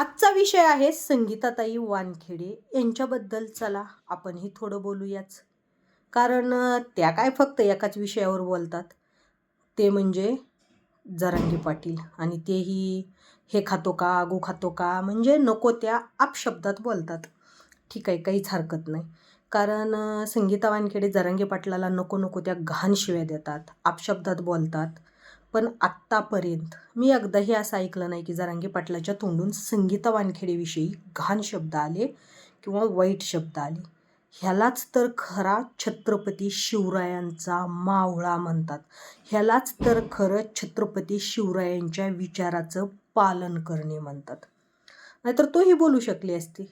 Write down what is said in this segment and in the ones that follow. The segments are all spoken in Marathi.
आजचा विषय आहे संगीताताई वानखेडे. यांच्याबद्दल चला आपणही थोडं बोलूयाच. कारण त्या काय फक्त एकाच विषयावर बोलतात. ते म्हणजे जरांगी पाटील. आणि तेही हे खातो का गो खातो का म्हणजे नको त्या आपशब्दात बोलतात. ठीक आहे काहीच हरकत नाही. कारण संगीता वानखेडे जरांगी पाटलाला नको नको त्या घाण शिव्या देतात आपशब्दात बोलतात. पण आत्तापर्यंत मी अगदाही असं ऐकलं नाही की जरांगे पाटलाच्या तोंडून संगीता वानखेडेविषयी घाण शब्द आले किंवा वाईट शब्द आले. ह्यालाच तर खरा छत्रपती शिवरायांचा मावळा म्हणतात. ह्यालाच तर खरं छत्रपती शिवरायांच्या विचाराचं पालन करणे म्हणतात. नाहीतर तोही बोलू शकली असती.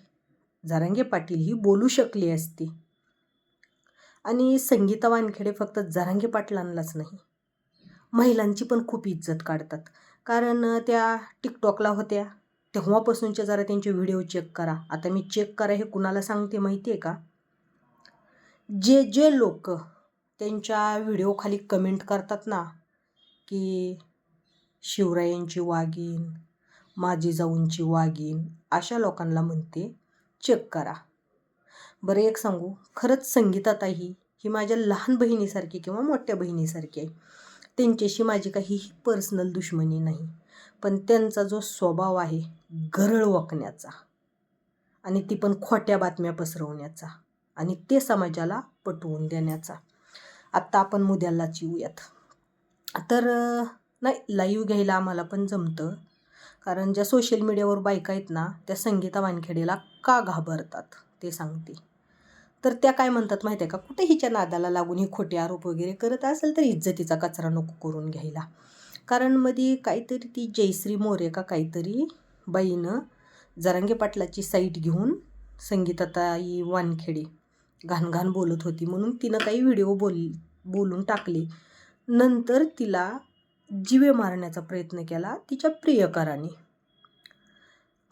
जारांगे पाटील ही बोलू शकली असती. आणि संगीता वानखेडे फक्त जारांगे पाटलांनाच नाही महिलांची पण खूप इज्जत काढतात. कारण त्या टिकटॉकला होत्या. तेव्हापासूनच्या जरा त्यांचे व्हिडिओ चेक करा. आता मी चेक करा हे कुणाला सांगते माहिती आहे का? जे जे लोक त्यांच्या व्हिडिओखाली कमेंट करतात ना की शिवरायांची वागीन माझी जाऊंची वागीन अशा लोकांना म्हणते चेक करा. बरं एक सांगू. खरंच संगीताताई ही माझ्या लहान बहिणीसारखी किंवा मोठ्या बहिणीसारखी आहे. त्यांच्याशी माझी काहीही पर्सनल दुश्मनी नाही. पण त्यांचा जो स्वभाव आहे गरळ वाकण्याचा आणि ती पण खोट्या बातम्या पसरवण्याचा आणि ते समाजाला पटवून देण्याचा. आत्ता आपण मुद्यालाच येऊयात. तर नाही लाईव्ह घ्यायला आम्हाला पण जमतं. कारण ज्या सोशल मीडियावर बायका आहेत ना त्या संगीता वानखेडेला का घाबरतात ते सांगते. तर त्या काय म्हणतात माहिती आहे का? कुठे हिच्या नादाला लागून ही खोटे आरोप वगैरे करत असेल तर इज्जतीचा कचरा नको करून घ्यायला. कारण मध्ये काहीतरी ती जयश्री मोरे का काहीतरी बाईनं जरांगे पाटलाची साईट घेऊन संगीताताई वानखेडे घाण घाण बोलत होती म्हणून तिनं काही व्हिडिओ बोल बोलून टाकले. नंतर तिला जिवे मारण्याचा प्रयत्न केला तिच्या प्रियकराने.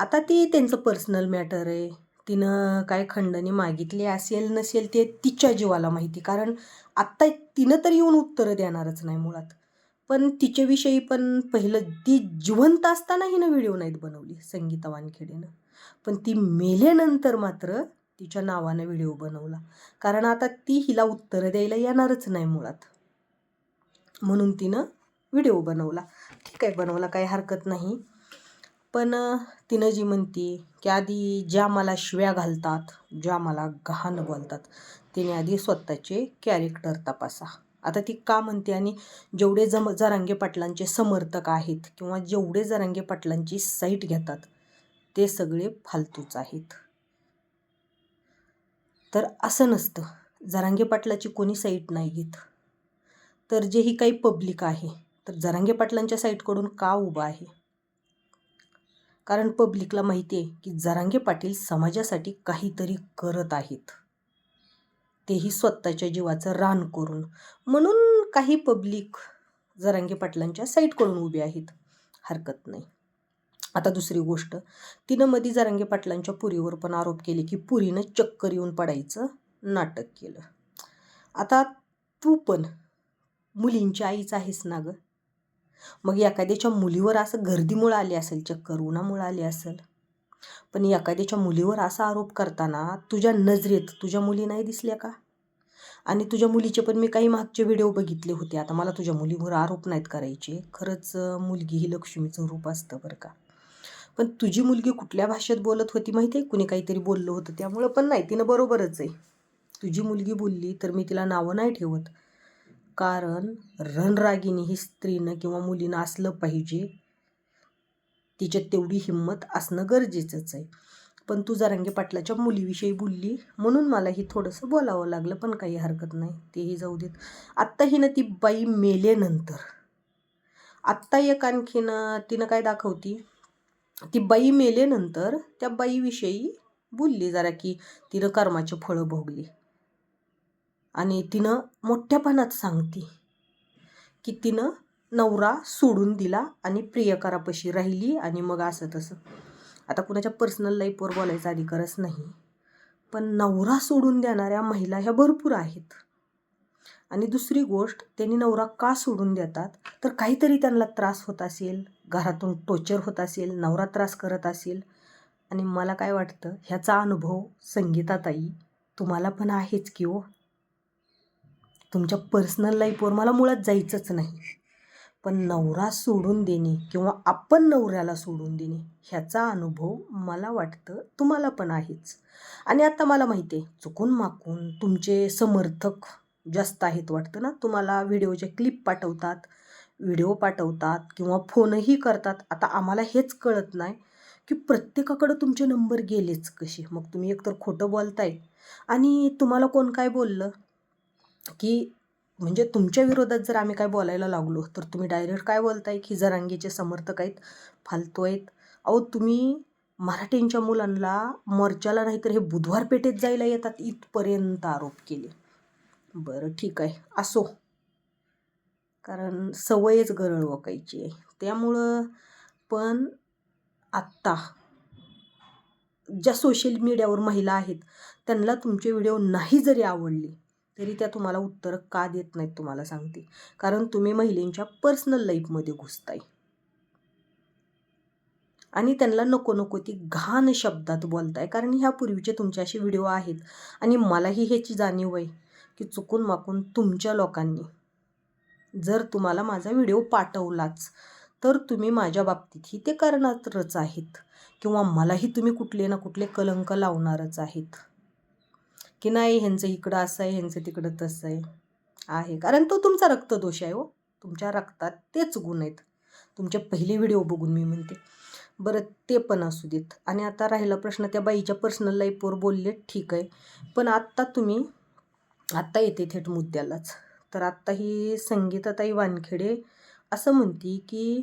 आता ती त्यांचं पर्सनल मॅटर आहे. तिनं काय खंडणी मागितली असेल नसेल ते तिच्या जीवाला माहिती. कारण आत्ता तिनं तर येऊन उत्तरं देणारच नाही मुळात. पण तिच्याविषयी पण पहिलं ती जिवंत असताना हिनं व्हिडिओ नाहीत बनवली संगीता वानखेडेनं. पण ती मेल्यानंतर मात्र तिच्या नावानं व्हिडिओ बनवला. कारण आता ती हिला उत्तरं द्यायला येणारच नाही मुळात. म्हणून तिनं व्हिडिओ बनवला. ठीक आहे बनवला काही हरकत नाही. पण तिनं जी म्हणते की आधी ज्या मला शिव्या घालतात ज्या मला घाण बोलतात तिने आधी स्वतःचे कॅरेक्टर तपासा. आता ती का म्हणते आणि जेवढे जम जरांगे पाटलांचे समर्थक आहेत किंवा जेवढे जरांगे पाटलांची साईट घेतात ते सगळे फालतूच आहेत. तर असं नसतं. जरांगे पाटलाची कोणी साईट नाही घेत तर जे ही काही पब्लिक आहे तर जरांगे पाटलांच्या साईटकडून का उभं आहे? कारण पब्लिकला माहिती आहे की जरांगे पाटील समाजासाठी काहीतरी करत आहेत. तेही स्वतःच्या जीवाचं रान करून. म्हणून काही पब्लिक जरांगे पाटलांच्या साईटकडून उभे आहेत. हरकत नाही. आता दुसरी गोष्ट. तिनं मध्ये जरांगे पाटलांच्या पुरीवर पण आरोप केले की पुरीनं चक्कर येऊन पडायचं नाटक केलं. आता तू पण मुलींच्या आईच आहेस ना गं? मग एखाद्याच्या मुलीवर असं गर्दीमुळं आली असेल चक्कर उन्हामुळं आली असेल. पण एखाद्याच्या मुलीवर असा आरोप करताना तुझ्या नजरेत तुझ्या मुली नाही दिसल्या का? आणि तुझ्या मुलीचे पण मी काही मागचे व्हिडिओ बघितले होते. आता मला तुझ्या मुलीवर आरोप नाहीत करायचे. खरंच मुलगी ही लक्ष्मीचं रूप असतं बरं का. पण तुझी मुलगी कुठल्या भाषेत बोलत होती माहिती आहे कुणी काहीतरी बोललं होतं त्यामुळं पण नाही. तिनं बरोबरच आहे. तुझी मुलगी बोलली तर मी तिला नावं नाही ठेवत. कारण रणरागिणी ही स्त्रीनं किंवा मुलीनं असलं पाहिजे. तिच्यात तेवढी हिंमत असणं गरजेचंच आहे. पण तू जरांगे पाटलाच्या मुलीविषयी बोलली म्हणून मला ही थोडंसं बोलावं लागलं पण काही हरकत नाही. तेही जाऊ देत. आत्ता हिनं ती बाई मेलेनंतर आत्ता एक आणखीन तिनं काय दाखवती? ती बाई मेल्यानंतर त्या बाईविषयी बोलली जरा की तिनं कर्माची फळं भोगली. आणि तिनं मोठ्यापणात सांगते की तिनं नवरा सोडून दिला आणि प्रियकरापाशी राहिली आणि मग असं तसं. आता कुणाच्या पर्सनल लाईफवर बोलायचा अधिकारच नाही. पण नवरा सोडून देणाऱ्या महिला ह्या भरपूर आहेत. आणि दुसरी गोष्ट त्यांनी नवरा का सोडून देतात? तर काहीतरी त्यांना त्रास होत असेल घरातून टोचर होत असेल नवरा त्रास करत असेल. आणि मला काय वाटतं ह्याचा अनुभव संगीताताई तुम्हाला पण आहेच की हो? तुमच्या पर्सनल लाईफवर मला मुळात जायचंच नाही. पण नवरा सोडून देणे किंवा आपण नवऱ्याला सोडून देणे ह्याचा अनुभव मला वाटतं तुम्हाला पण आहेच. आणि आता मला माहिती आहे चुकून माकून तुमचे समर्थक जास्त आहेत वाटतं ना? तुम्हाला व्हिडिओचे क्लिप पाठवतात व्हिडिओ पाठवतात किंवा फोनही करतात. आता आम्हाला हेच कळत नाही की प्रत्येकाकडं तुमचे नंबर गेलेच कसे. मग तुम्ही एकतर खोटं बोलताय आणि तुम्हाला कोण काय बोललं? की म्हणजे तुमच्या विरोधात जर आम्ही काय बोलायला लागलो तर तुम्ही डायरेक्ट काय बोलताय की जरांगीचे समर्थक आहेत फालतू आहेत? अहो तुम्ही मराठींच्या मुलांना मोर्चाला नाहीतर हे बुधवार पेठेत जायला येतात इथपर्यंत आरोप केले. बरं ठीक आहे. असो. कारण सवयच गरळ वकायची आहे. त्यामुळं पण आत्ता ज्या सोशल मीडियावर महिला आहेत त्यांना तुमचे व्हिडिओ नाही जरी आवडले तरी त्या तुम्हाला उत्तरं का देत नाहीत तुम्हाला सांगते. कारण तुम्ही महिलेंच्या पर्सनल लाईफमध्ये घुसताय. आणि त्यांना नको नको ती घाण शब्दात बोलताय. कारण ह्यापूर्वीचे तुमचे असे व्हिडिओ आहेत. आणि मलाही ह्याची जाणीव आहे की चुकून माकून तुमच्या लोकांनी जर तुम्हाला माझा व्हिडिओ पाठवलाच तर तुम्ही माझ्या बाबतीतही ते करणारच आहेत. किंवा मलाही तुम्ही कुठले ना कुठले कलंक लावणारच आहेत. की नाही ह्यांचं इकडं असं आहे ह्यांचं तिकडं तसं आहे. आहे. कारण तो तुमचा रक्तदोष आहे हो. तुमच्या रक्तात तेच गुण आहेत. तुमचे पहिले व्हिडिओ बघून मी म्हणते. बरं ते पण असू देत. आणि आता राहिला प्रश्न त्या बाईच्या पर्सनल लाईफवर बोलले ठीक आहे. पण आत्ता तुम्ही आत्ता येते थेट मुद्द्यालाच. तर आत्ता ही संगीताताई वानखेडे असं म्हणती की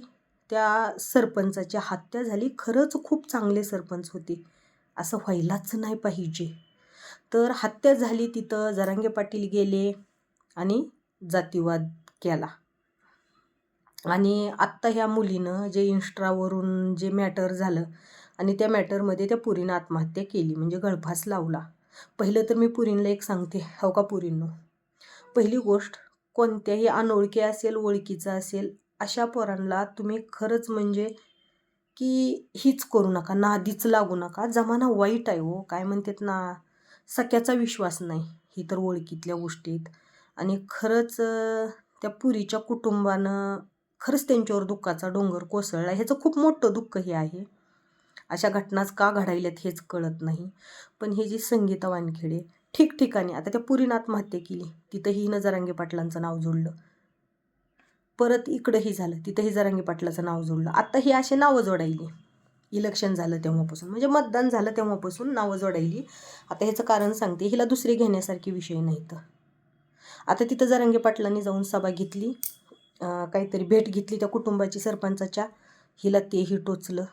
त्या सरपंचाची हत्या झाली खरंच खूप चांगले सरपंच होते. असं व्हायलाच नाही पाहिजे. तर हत्या झाली तिथं जरांगे पाटील गेले आणि जातीवाद केला. आणि आत्ता ह्या मुलीनं जे इन्स्ट्रावरून जे मॅटर झालं आणि त्या मॅटरमध्ये त्या पुरीनं आत्महत्या केली म्हणजे गळफास लावला. पहिलं तर मी पुरींला एक सांगते हो का पुरींनो? पहिली गोष्ट कोणत्याही अनोळखी असेल ओळखीचा असेल अशा पोरांना तुम्ही खरंच म्हणजे की हीच करू नका नादीच लागू नका. जमाना वाईट आहे हो काय म्हणतात ना? सख्याचा विश्वास नाही ही तर ओळखीतल्या गोष्टी आहेत आणि खरंच त्या पुरीच्या कुटुंबानं खरंच त्यांच्यावर दुःखाचा डोंगर कोसळला. ह्याचं खूप मोठं दुःख हे आहे. अशा घटनाच का घडायल्यात हेच कळत नाही. पण हे जी संगीता वानखेडे ठिकठिकाणी आता त्या पुरीनं आत्महत्या केली. तिथंही नजरांगे पाटलांचं नाव जोडलं. परत इकडंही झालं. तिथंही जरांगे पाटलाचं नाव जोडलं. आत्ता ही असे नावं जोडायली. इलेक्शन झालं तेव्हापासून. म्हणजे मतदान झालं तेव्हापासून नावं जोडायली. आता ह्याचं कारण सांगते. हिला दुसरी घेण्यासारखी विषय नाहीत आता तिथं जरांगे पाटलांनी जाऊन सभा घेतली. काहीतरी भेट घेतली त्या कुटुंबाची सरपंचाच्या. हिला तेही टोचलं.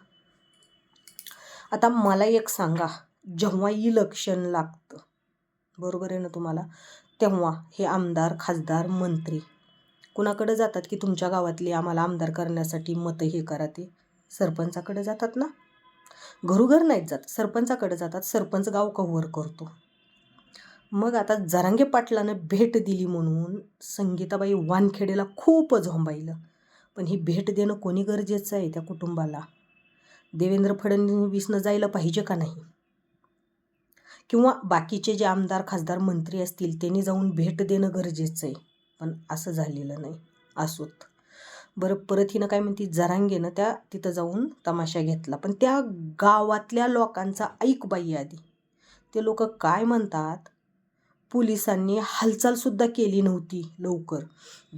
आता मला एक सांगा. जेव्हा इलेक्शन लागतं बरोबर आहे ना तुम्हाला? तेव्हा हे आमदार खासदार मंत्री कुणाकडे जातात की तुमच्या गावातली आम्हाला आमदार करण्यासाठी मतं हे करा ते? सरपंचाकडे जातात ना? घरोघर नाहीत जात. सरपंचाकडे जातात. सरपंच गाव कव्हर करतो. मग आता जरांगे पाटलानं भेट दिली म्हणून संगीताबाई वानखेडेला खूप झोंबाईलं पण ही भेट देणं कोणी गरजेचं आहे त्या कुटुंबाला? देवेंद्र फडणवीसनं जायला पाहिजे का नाही? किंवा बाकीचे जे आमदार खासदार मंत्री असतील त्यांनी जाऊन भेट देणं गरजेचं आहे. पण असं झालेलं नाही. असोत. बरं परत हिनं काय म्हणते जरांगेनं त्या तिथं जाऊन तमाशा घेतला. पण त्या गावातल्या लोकांचा ऐक बाई आधी. ते लोक काय म्हणतात? पोलिसांनी हालचालसुद्धा केली नव्हती लवकर.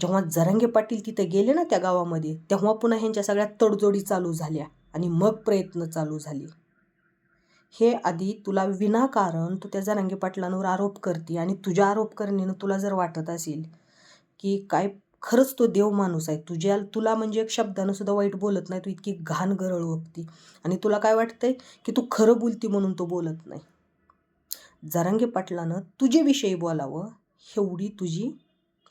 जेव्हा जरांगे पाटील तिथं गेले ना त्या गावामध्ये तेव्हा पुन्हा ह्यांच्या सगळ्या तडजोडी चालू झाल्या आणि मग प्रयत्न चालू झाले. हे आधी तुला विनाकारण तू त्या जरांगे पाटलांवर आरोप करते आणि तुझ्या आरोप करणेनं तुला जर वाटत असेल की काय खरंच तो देव माणूस आहे. तुझ्या तुला म्हणजे एक शब्दानं सुद्धा वाईट बोलत नाही तू इतकी घाण गरळ बघती आणि तुला काय वाटतंय? की तू खरं बोलती म्हणून तो बोलत नाही. जरांगे पाटलानं तुझ्याविषयी विषयी बोलावं एवढी तुझी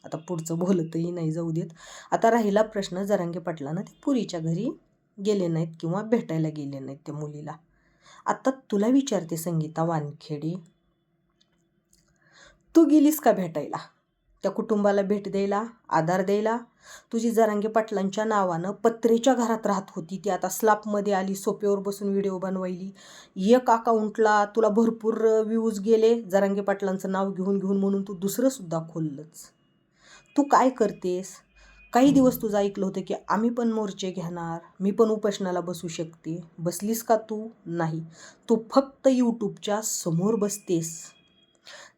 आता पुढचं बोलतही नाही जाऊ देत. आता राहिला प्रश्न जरांगे पाटलानं ते पुरीच्या घरी गेले नाहीत किंवा भेटायला गेले नाहीत त्या मुलीला. आता तुला विचारते संगीता वानखेडे तू गेलीस का भेटायला? त्या कुटुंबाला भेट द्यायला आधार द्यायला. तुझी जरांगे पाटलांच्या नावानं पत्रेच्या घरात राहत होती. ती आता स्लापमध्ये आली सोप्यावर बसून व्हिडिओ बनवायली. एक अकाउंटला तुला भरपूर व्ह्यूज गेले. जरांगे पाटलांचं नाव घेऊन घेऊन म्हणून तू दुसरंसुद्धा खोललंच. तू काय करतेस? काही दिवस तुझं ऐकलं होतं की आम्ही पण मोर्चे घेणार मी पण उपोषणाला बसू शकते. बसलीस का तू? नाही. तू फक्त यूट्यूबच्या समोर बसतेस.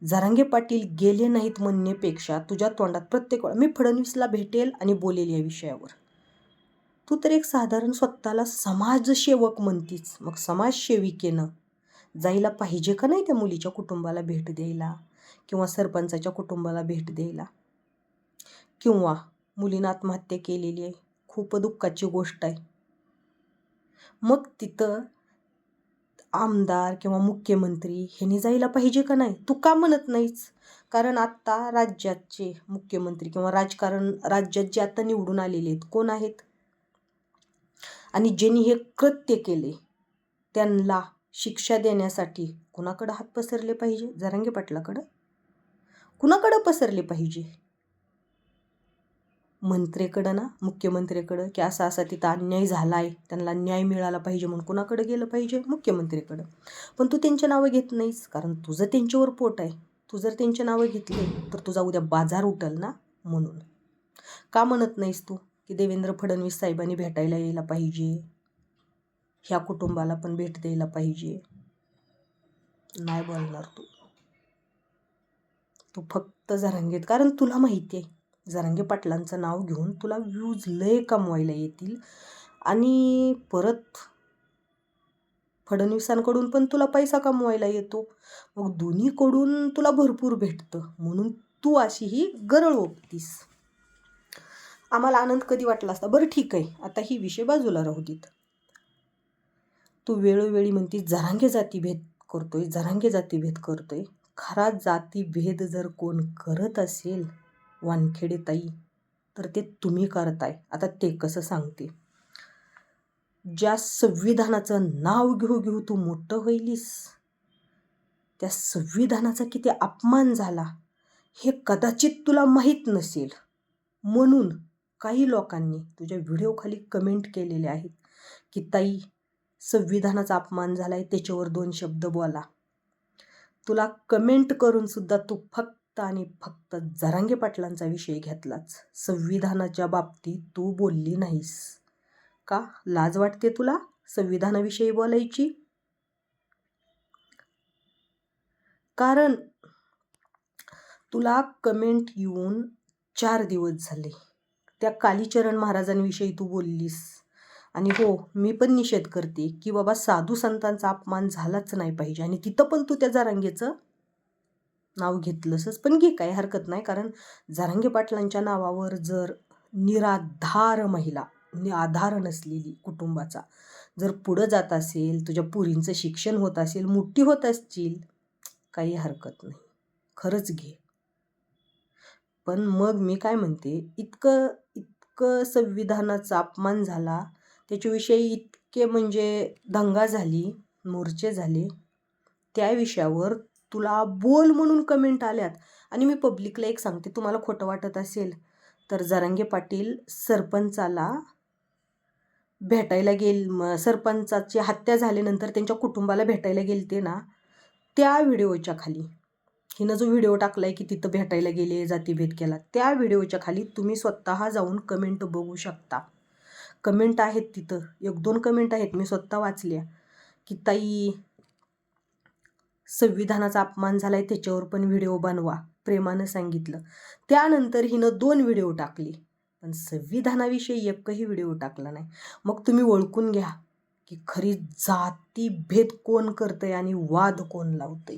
जरांगे पाटील गेले नाहीत म्हणण्यापेक्षा तुझ्या तोंडात प्रत्येक वेळा मी फडणवीसला भेटेल आणि बोलेल या विषयावर. तू तर एक साधारण स्वतःला समाजसेवक म्हणतीस. मग समाजसेविकेनं जायला पाहिजे का नाही त्या मुलीच्या कुटुंबाला भेट द्यायला? किंवा सरपंचाच्या कुटुंबाला भेट द्यायला? किंवा मुलीनं आत्महत्या केलेली आहे. खूप दुःखाची गोष्ट आहे. मग तिथं आमदार किंवा मुख्यमंत्री ह्यांनी जायला पाहिजे का नाही? तू का म्हणत नाहीस? कारण आत्ता राज्याचे मुख्यमंत्री किंवा राजकारण राज्यात जे आता निवडून आलेले आहेत कोण आहेत? आणि ज्यांनी हे कृत्य केले त्यांना शिक्षा देण्यासाठी कुणाकडं हात पसरले पाहिजे? जरांगे पाटलाकडं? कुणाकडं पसरले पाहिजे? मंत्र्याकडं ना मुख्यमंत्र्याकडं की असा असा तिथं अन्याय झाला आहे त्यांना न्याय मिळाला पाहिजे म्हणून कुणाकडे गेलं पाहिजे? मुख्यमंत्र्याकडं पण तू त्यांची नावं घेत नाहीस कारण तुझं त्यांच्यावर पोट आहे. तू जर त्यांची नावं घेतली तर तुझा उद्या बाजार उठल ना म्हणून. का म्हणत नाहीस तू की देवेंद्र फडणवीस साहेबांनी भेटायला यायला पाहिजे? ह्या कुटुंबाला पण भेट द्यायला पाहिजे. नाही बोलणार तू. तू फक्त जरंगेत कारण तुला माहिती आहे. जरांगे पाटलांचं नाव घेऊन तुला व्ह्यूज लय कमवायला येतील. आणि परत फडणवीसांकडून पण तुला पैसा कमवायला येतो. मग दोन्हीकडून तुला भरपूर भेटतं. म्हणून तू अशी ही गरळ ओपतीस. आम्हाला आनंद कधी वाटला असता? बरं ठीक आहे. आता ही विषय बाजूला राहू देत. तू वेळोवेळी म्हणती जरांगे जातीभेद करतोय जरांगे जातीभेद करतोय. खरा जातीभेद जर कोण करत असेल वानखेडे ताई तर ते तुम्ही करताय. आता ते कसं सांगते ज्या संविधानाचं नाव घेऊ घेऊ तू मोठं होईलीस त्या संविधानाचा किती अपमान झाला हे कदाचित तुला माहीत नसेल. म्हणून काही लोकांनी तुझ्या व्हिडिओखाली कमेंट केलेले आहेत की ताई संविधानाचा अपमान झाला आहे त्याच्यावर दोन शब्द बोला. तुला कमेंट करून सुद्धा तू फक्त आणि फक्त जरांगे पाटलांचा विषय घेतलाच. संविधानाच्या बाबतीत तू बोलली नाहीस. का? लाज वाटते तुला संविधानाविषयी बोलायची? कारण तुला कमेंट येऊन चार दिवस झाले. त्या कालीचरण महाराजांविषयी तू बोललीस. आणि हो मी पण निषेध करते की बाबा साधू संतांचा अपमान झालाच नाही पाहिजे. आणि तिथं पण तू त्या जारांगेचं नाव घेतलंसच. पण घे काही हरकत नाही. कारण जारांगे पाटलांच्या नावावर जर निराधार महिला नि आधार नसलेली कुटुंबाचा जर पुढं जात असेल तुझ्या पुरींचं शिक्षण होत असेल मोठी होत असतील काही हरकत नाही. खरंच घे. पण मग मी काय म्हणते? इतकं इतकं संविधानाचा अपमान झाला. त्याच्याविषयी इतके म्हणजे दंगा झाली मोर्चे झाले. त्या विषयावर तुला बोल म्हणून कमेंट आल्यात. आणि मी पब्लिकला एक सांगते तुम्हाला खोटं वाटत असेल तर जरांगे पाटील सरपंचाला भेटायला गेल सरपंचाची हत्या झाल्यानंतर त्यांच्या कुटुंबाला भेटायला गेलते ना त्या व्हिडिओच्या खाली. हिनं जो व्हिडिओ टाकला आहे की तिथं भेटायला गेले जातीभेद केला त्या व्हिडिओच्या खाली तुम्ही स्वतः जाऊन कमेंट बघू शकता. कमेंट आहेत तिथं. एक दोन कमेंट आहेत मी स्वतः वाचल्या. की ताई संविधानाचा अपमान झाला आहे त्याच्यावर पण व्हिडिओ बनवा प्रेमानं सांगितलं. त्यानंतर हिनं दोन व्हिडिओ टाकली पण संविधानाविषयी एकही व्हिडिओ टाकला नाही. मग तुम्ही ओळखून घ्या की खरी जातीभेद कोण करतंय आणि वाद कोण लावतंय.